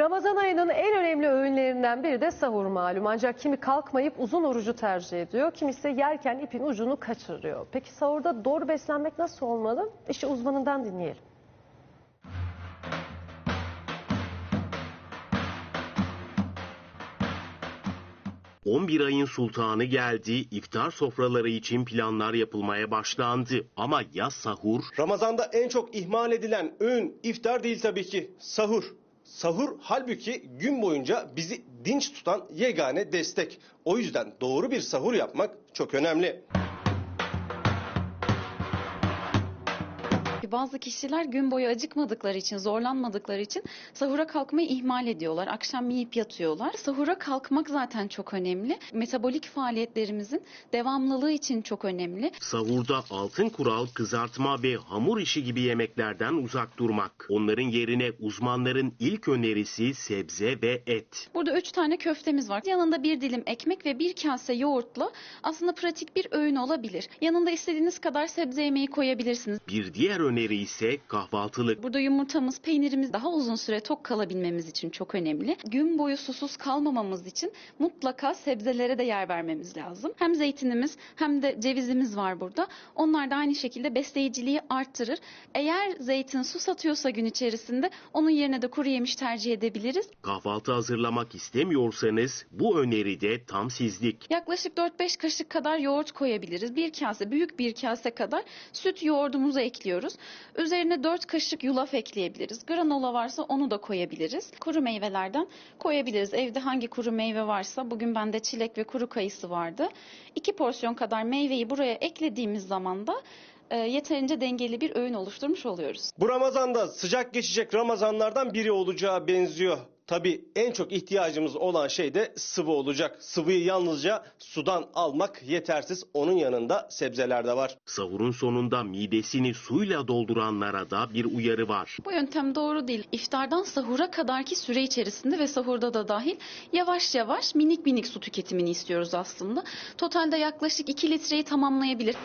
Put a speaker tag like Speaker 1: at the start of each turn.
Speaker 1: Ramazan ayının en önemli öğünlerinden biri de sahur malum. Ancak kimi kalkmayıp uzun orucu tercih ediyor. Kimisi yerken ipin ucunu kaçırıyor. Peki sahurda doğru beslenmek nasıl olmalı? İşte uzmanından dinleyelim.
Speaker 2: – 11 ayın sultanı geldi, iftar sofraları için planlar yapılmaya başlandı. Ama ya sahur?
Speaker 3: Ramazanda en çok ihmal edilen öğün iftar değil tabii ki sahur. Sahur halbuki gün boyunca bizi dinç tutan yegane destek. O yüzden doğru bir sahur yapmak çok önemli.
Speaker 4: Bazı kişiler gün boyu acıkmadıkları için, zorlanmadıkları için sahura kalkmayı ihmal ediyorlar. Akşam yiyip yatıyorlar. Sahura kalkmak zaten çok önemli. Metabolik faaliyetlerimizin devamlılığı için çok önemli.
Speaker 2: Sahurda altın kural kızartma ve hamur işi gibi yemeklerden uzak durmak. Onların yerine uzmanların ilk önerisi sebze ve et.
Speaker 4: Burada üç tane köftemiz var. Yanında bir dilim ekmek ve bir kase yoğurtla aslında pratik bir öğün olabilir. Yanında istediğiniz kadar sebze yemeği koyabilirsiniz.
Speaker 2: Bir diğer öneri ise kahvaltılık.
Speaker 4: Burada yumurtamız, peynirimiz daha uzun süre tok kalabilmemiz için çok önemli. Gün boyu susuz kalmamamız için mutlaka sebzelere de yer vermemiz lazım. Hem zeytinimiz hem de cevizimiz var burada. Onlar da aynı şekilde besleyiciliği arttırır. Eğer zeytin su satıyorsa gün içerisinde onun yerine de kuru yemiş tercih edebiliriz.
Speaker 2: Kahvaltı hazırlamak istemiyorsanız bu öneri de tam sizlik.
Speaker 4: Yaklaşık 4-5 kaşık kadar yoğurt koyabiliriz. Bir kase, büyük bir kase kadar süt yoğurdumuzu ekliyoruz. Üzerine 4 kaşık yulaf ekleyebiliriz. Granola varsa onu da koyabiliriz. Kuru meyvelerden koyabiliriz. Evde hangi kuru meyve varsa bugün bende çilek ve kuru kayısı vardı. 2 porsiyon kadar meyveyi buraya eklediğimiz zaman da e, yeterince dengeli bir öğün oluşturmuş oluyoruz.
Speaker 3: Bu Ramazan'da sıcak geçecek Ramazanlardan biri olacağı benziyor. Tabii en çok ihtiyacımız olan şey de sıvı olacak. Sıvıyı yalnızca sudan almak yetersiz. Onun yanında sebzeler de var.
Speaker 2: Sahurun sonunda midesini suyla dolduranlara da bir uyarı var.
Speaker 4: Bu yöntem doğru değil. İftardan sahura kadarki süre içerisinde ve sahurda da dahil yavaş yavaş minik minik su tüketimini istiyoruz aslında. Totalde yaklaşık 2 litreyi tamamlayabilir.